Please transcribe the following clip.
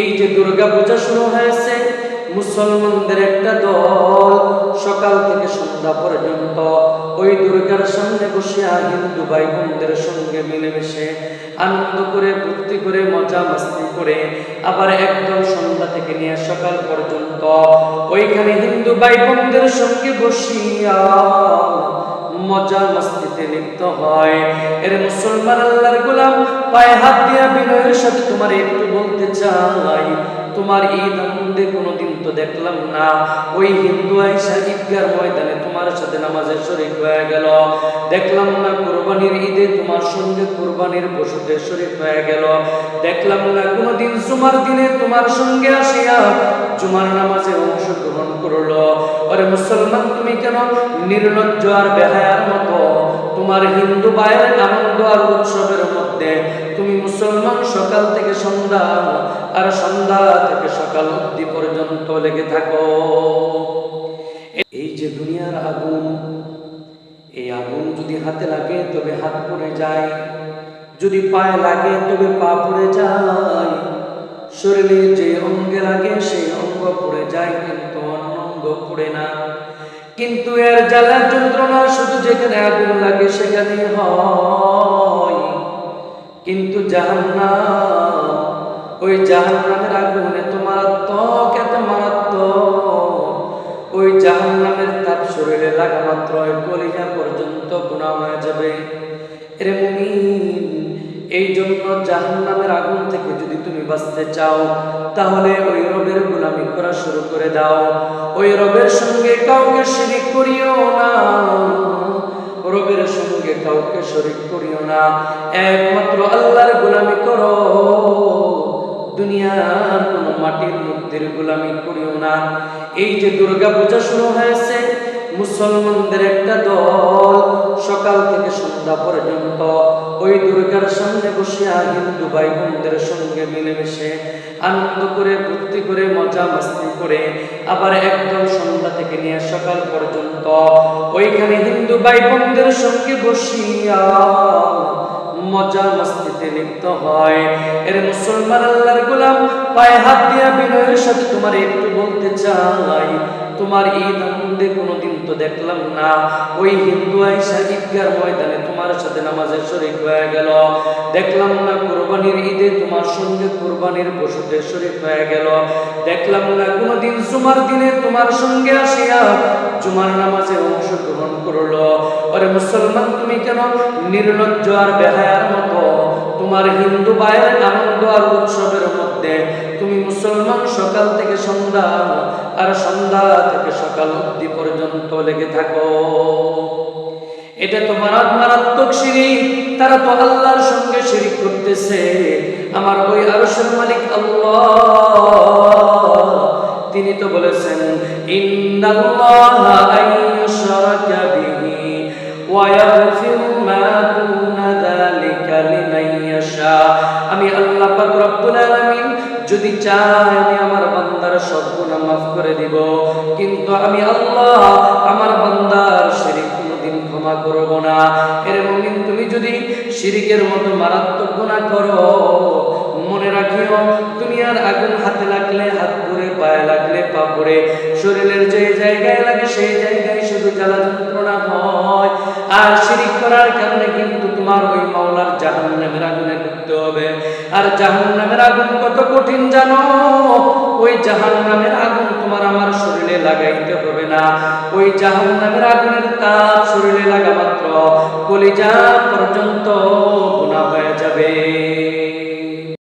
এই যে দুর্গা পূজা শুরু হয়েছে, মুসলমানদের একটা দল সকাল থেকে সন্ধ্যা পর্যন্ত ওই দুর্গার সামনে বসিয়া হিন্দু ভাই বোনদের সঙ্গে মিলেমিশে আনন্দ করে ভক্তি করে, মজা মাস্তি করে আবার একদম সন্ধ্যা থেকে নিয়ে সকাল পর্যন্ত ওইখানে হিন্দু ভাই বোনদের সঙ্গে বসিয়া মজা মস্তিতে লিপ্ত হয়। এর মুসলমান আল্লাহর গোলাম পায়ে হাত দিয়া বিনয়ের সাথে তোমার একটু বলতে চাই। তোমার ঈদ আনন্দে কোনোদিন তো দেখলাম না। ওই হিন্দু আইসা ঈদগার ময়দানে তোমার সাথে নামাজের শরীক হয়ে গেল। দেখলাম না কোরবানির ঈদে তোমার সঙ্গে কোরবানির পশুদের শরীক হয়ে গেল। দেখলাম না কোনোদিন জুমার দিনে তোমার সঙ্গে আসিয়া জুমার নামাজে অংশগ্রহণ করল। আরে মুসলমান, তুমি কেন নির্লজ্জ আর বেহায়ার মতো? তোমার হিন্দু ভাইয়ের আনন্দ আর উৎসবের মধ্যে তুমি মুসলমান সকাল থেকে সন্ধ্যা আর সন্ধ্যা থেকে সকাল অবধি পর্যন্ত লেগে থাকো। এই যে দুনিয়ার আগুন, এই আগুন যদি হাতে লাগে তবে হাত পড়ে যায়। যদি পায়ে লাগে তবে পা পড়ে যায়। শরীরে যে অঙ্গে লাগে সেই অঙ্গ পড়ে যায়, কিন্তু অন্য অঙ্গ পড়ে না। কিন্তু এর জ্বালার যন্ত্রণা শুধু যেখানে আগুন লাগে সেখানে হয়। কিন্তু জাহান্নাম ওই জাহান্নামের আগুন এত মারাত্মক এত মারাত্মক। ওই জাহান্নামের তাপ শরীরে লাগা মাত্র কলিজা পর্যন্ত গুণা হয়ে যাবে। এরে মুমিন, এই জন্য জাহান্নামের আগুন থেকে যদি তুমি বাঁচতে চাও, তাহলে ওই রবের গোলামি করা শুরু করে দাও। ওই রবের সঙ্গে কাউকে শিরিক করিও না। রবের সঙ্গে কাউকে শরিক করিও না। একমাত্র আল্লাহর গোলামি করো। দুনিয়ার কোন মাটির মূর্তির গোলামি করিও না। এই যে দুর্গা পূজা শুরু হয়েছে, মুসলমানদের একটা দল সকাল থেকে সন্ধ্যা পর্যন্ত ওই দুর্গার সামনে বসিয়া হিন্দু ভাই বোনদের সঙ্গে মিলেমিশে আনন্দ করে ভক্তি করে, মজা মাস্তি করে আবার একদম সন্ধ্যা থেকে নিয়ে সকাল পর্যন্ত ওইখানে হিন্দু ভাই বোনদের সঙ্গে বসিয়া মজা মস্তিতে লিপ্ত হয়। এর মুসলমান আল্লাহর গোলাম পায়ে হাত দিয়া বিনয়ের সাথে তোমার একটু বলতে চাই। তোমার ঈদ আনন্দে কোনোদিন তো দেখলাম না। ওই হিন্দু আইসা ঈদগার ময়দানে তোমার সাথে নামাজের শরীক হয়ে গেল। দেখলাম না কোরবানির ঈদে তোমার সঙ্গে কোরবানির পশুদের শরীক হয়ে গেল। দেখলাম না কোনোদিন জুমার দিনে তোমার সঙ্গে আসিয়া জুমার নামাজে অংশগ্রহণ করল। আরে মুসলমান, তুমি কেন নির্লজ্জ আর বেহায়ার মতো? তোমার হিন্দু ভাইয়ের আনন্দ আর উৎসবের মধ্যে তুমি মুসলমান সকাল থেকে সন্ধ্যা আর সন্ধ্যা থেকে সকাল অবধি পর্যন্ত লেগে থাকো। এটা তো মারাত মারাত্মক শিরিক। তারা তো আল্লাহর সঙ্গে শিরিক করতেছে। আমার ওই আরশের মালিক আল্লাহ। তিনি তো বলেছেন, ইন্নাল্লাহা বিহি ওয়া ইয়াগফিরু মা দুনা যালিকা লিমান ইয়াশা। আমি আল্লাহ পাক রব্বুল আলামিন যদি চাই আমি আমার বান্দার সব গুনাহ মাফ করে দিব। কিন্তু আমি আল্লাহ আমার কোনোদিন ক্ষমা করব না। এর মুমিন, তুমি যদি শিরিকের মতো মারাত্মক গুনাহ করো, মনে রাখিও, দুনিয়ার আগুন হাতে লাগলে, হাত পুড়ে পায়ে লাগলে পা পুড়ে শরীরের যে জায়গায় লাগে, সেই জায়গায় শুধু জ্বালা যন্ত্রণা হয়। আর শিরিক করার কারণে কিন্তু তোমার ওই মাওলার জাহান্নামের আগুনে ঢুকতে হবে। আর জাহান্নামের আগুন কত কঠিন জানো? ওই জাহান নামের আগুন তোমার আমার শরীরে লাগাইতে হবে না। ওই জাহান নামের আগুনের তাপ শরীরে লাগা মাত্র। কলিজা পর্যন্ত বোনা হয়ে যাবে।